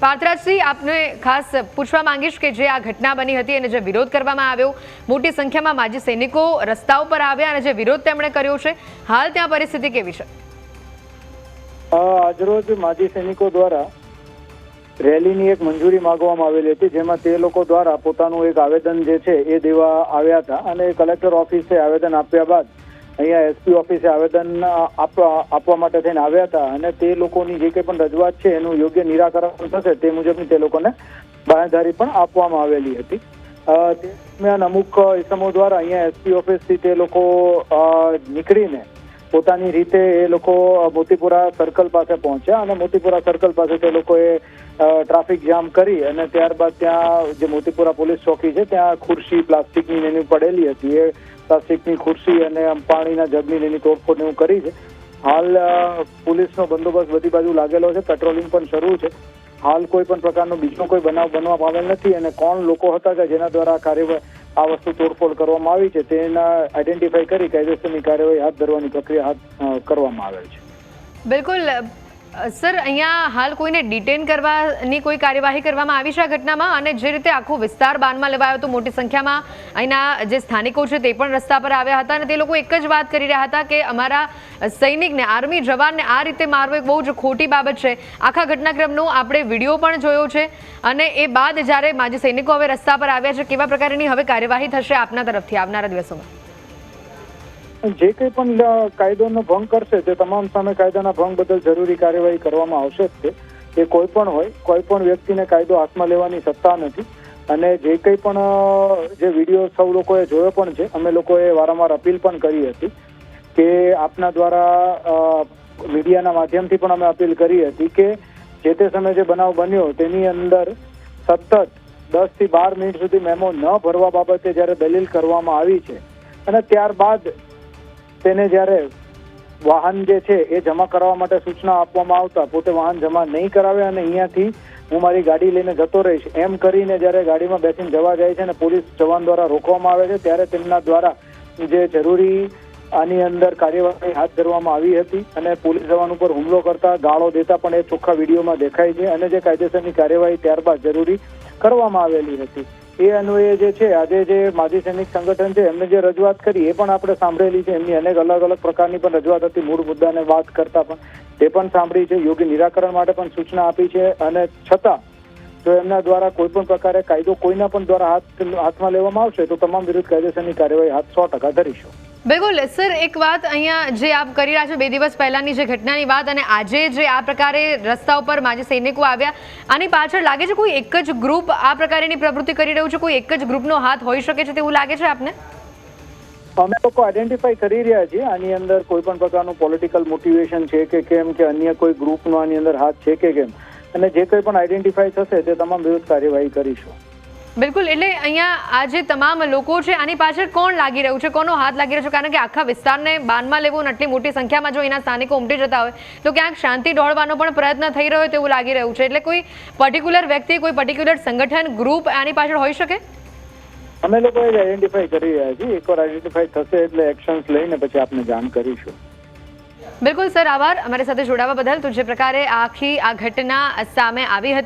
પાર્થરાજસિંહ, આપને ખાસ પૂછવા માંગીશ કે જે આ ઘટના બની હતી અને જે વિરોધ કરવામાં આવ્યો, મોટી સંખ્યામાં માજી સૈનિકો રસ્તા ઉપર આવ્યા અને જે વિરોધ તેમણે કર્યો છે, હાલ ત્યાં પરિસ્થિતિ કેવી છે? આજરોજ માજી સૈનિકો દ્વારા રેલીની એક મંજૂરી માંગવામાં આવેલી હતી, જેમાં તે લોકો દ્વારા પોતાનું એક આવેદન જે છે એ દેવા આવ્યા હતા અને કલેક્ટર ઓફિસે આવેદન આપ્યા બાદ અહીંયા એસપી ઓફિસે આવેદન આપવા માટે થઈને આવ્યા હતા અને તે લોકોની જે કંઈ પણ રજૂઆત છે એનું યોગ્ય નિરાકરણ થશે તે મુજબની તે લોકોને બાંયધારી પણ આપવામાં આવેલી હતી. દરમિયાન અમુક ઇસમો દ્વારા અહીંયા એસપી ઓફિસથી તે લોકો નીકળીને પોતાની રીતે એ લોકો મોતીપુરા સર્કલ પાસે પહોંચ્યા અને મોતીપુરા સર્કલ પાસે તે લોકોએ ટ્રાફિક જામ કરી અને ત્યારબાદ ત્યાં જે મોતીપુરા પોલીસ ચોકી છે, ત્યાં ખુરશી, પ્લાસ્ટિકની એની પડેલી હતી. એ પ્લાસ્ટિકની ખુરશી અને પાણીના જગની એની તોડફોડ એવું કરી છે. હાલ પોલીસનો બંદોબસ્ત બધી બાજુ લાગેલો છે. પેટ્રોલિંગ પણ શરૂ છે. હાલ કોઈ પણ પ્રકારનો બીજો કોઈ બનાવ બનવા પામેલ નથી અને કોણ લોકો હતા કે જેના દ્વારા કાર્યવાહી આ વસ્તુ તોડફોડ કરવામાં આવી છે, તેના આઈડેન્ટિફાઈ કરી કાયદેસરની કાર્યવાહી હાથ ધરવાની પ્રક્રિયા હાથ કરવામાં આવેલ છે. બિલકુલ સર, અહીંયા હાલ કોઈને ડિટેન કરવાની કોઈ કાર્યવાહી કરવામાં આવી છે આ ઘટનામાં? અને જે રીતે આખો વિસ્તાર બાનમાં લેવાયો હતો મોટી સંખ્યામાં, અહીંના જે સ્થાનિકો છે તે પણ રસ્તા પર આવ્યા હતા અને તે લોકો એક જ વાત કરી રહ્યા હતા કે અમારા સૈનિકને, આર્મી જવાનને આ રીતે મારવો એક બહુ જ ખોટી બાબત છે. આખા ઘટનાક્રમનો આપણે વીડિયો પણ જોયો છે અને એ બાદ જ્યારે માજી સૈનિકો હવે રસ્તા પર આવ્યા છે, કેવા પ્રકારની હવે કાર્યવાહી થશે આપના તરફથી આવનારા દિવસોમાં? જે કંઈ પણ કાયદોનો ભંગ કરશે તે તમામ સામે કાયદાના ભંગ બદલ જરૂરી કાર્યવાહી કરવામાં આવશે જ તે, એ કોઈ પણ હોય, કોઈ પણ વ્યક્તિને કાયદો હાથમાં લેવાની સત્તા નથી. અને જે કંઈ પણ જે વીડિયો સૌ લોકોએ જોયો પણ છે, અમે લોકોએ વારંવાર અપીલ પણ કરી હતી કે આપના દ્વારા મીડિયાના માધ્યમથી પણ અમે અપીલ કરી હતી કે જે તે સમયે જે બનાવ બન્યો તેની અંદર સતત દસથી બાર મિનિટ સુધી મેમો ન ભરવા બાબતે જ્યારે દલીલ કરવામાં આવી છે, અને ત્યારબાદ તેને જ્યારે વાહન જે છે એ જમા કરાવવા માટે સૂચના આપવામાં આવતા, પોતે વાહન જમા નહીં કરાવે અને અહીંયાથી હું મારી ગાડી લઈને જતો રહીશ. એમ કરીને જ્યારે ગાડીમાં બેસીને જવા જાય છે અને પોલીસ જવાન દ્વારા રોકવામાં આવે છે, ત્યારે તેમના દ્વારા જે જરૂરી આની અંદર કાર્યવાહી હાથ ધરવામાં આવી હતી અને પોલીસ જવાન ઉપર હુમલો કરતા ગાળો દેતા પણ એ ચોખ્ખા વિડીયોમાં દેખાય છે અને જે કાયદેસરની કાર્યવાહી ત્યારબાદ જરૂરી કરવામાં આવેલી હતી. એ અન્વયે જે છે, આજે જે માજી સૈનિક સંગઠન છે, એમને જે રજૂઆત કરી, એ પણ આપણે સાંભળેલી છે. એમની અનેક અલગ અલગ પ્રકારની પણ રજૂઆત હતી, મૂળ મુદ્દાને વાત કરતા પણ. તે પણ સાંભળી છે. યોગ્ય નિરાકરણ માટે પણ સૂચના આપી છે. અને છતાં, જો એમના દ્વારા કોઈ પણ પ્રકારે કાયદો કોઈના પણ દ્વારા હાથ, હાથમાં લેવામાં આવશે, તો તમામ વિરુદ્ધ કાયદેસરની કાર્યવાહી હાથ સો ટકા ધરીશું. બિલકુલ, સર, એક વાત અહીંયા જે આપ કરી રહ્યા છો બે દિવસ પહેલાંની જે ઘટનાની વાત અને આજે જે આ પ્રકારે રસ્તા ઉપર માજી સૈનિકો આવ્યા, આની પાછળ લાગે છે કોઈ એક જ ગ્રુપ આ પ્રકારની પ્રવૃત્તિ કરી રહ્યું છે? કોઈ એક જ ગ્રુપનો હાથ હોઈ શકે છે તેવું લાગે છે આપને? અમે લોકો આઈડેન્ટિફાઈ કરી રહ્યા છીએ. આની અંદર કોઈ પણ પ્રકારનું પોલિટિકલ મોટિવેશન છે કે કેમ કે અન્ય કોઈ ગ્રુપનો આની અંદર હાથ છે કે કેમ? અને જે કંઈ પણ આઈડેન્ટિફાઈ થશે તે તમામ વિરુદ્ધ કાર્યવાહી કરીશું. બિલકુલ એટલે અહીંયા આ જે તમામ લોકો છે આની પાછળ કોણ લાગી રહ્યું છે કોનો હાથ લાગી રહ્યો છે? કારણ કે આખા વિસ્તારને બાનમાં લેવું અને આટલી મોટી સંખ્યામાં જો એના સ્થાનિકો ઉમટી જતા હોય તો ક્યાંક શાંતિ ઢોળવાનો પણ પ્રયત્ન થઈ રહ્યો હોય તેવું લાગી રહ્યું છે. એટલે કોઈ પર્ટિક્યુલર વ્યક્તિ કોઈ પર્ટિક્યુલર સંગઠન ગ્રુપ આની પાછળ હોઈ શકે? અમે લોકો આઈડેન્ટિફાઈ કરી રહ્યા છીએ. એકવાર આઈડેન્ટિફાઈ થશે એટલે એક્શન્સ લઈને પછી આપને જાણ કરીશું. બિલકુલ સર આભાર. અમારી સાથે જોડાવા બદલ. તો જે પ્રકારે આખી આ ઘટના સામે આવી હતી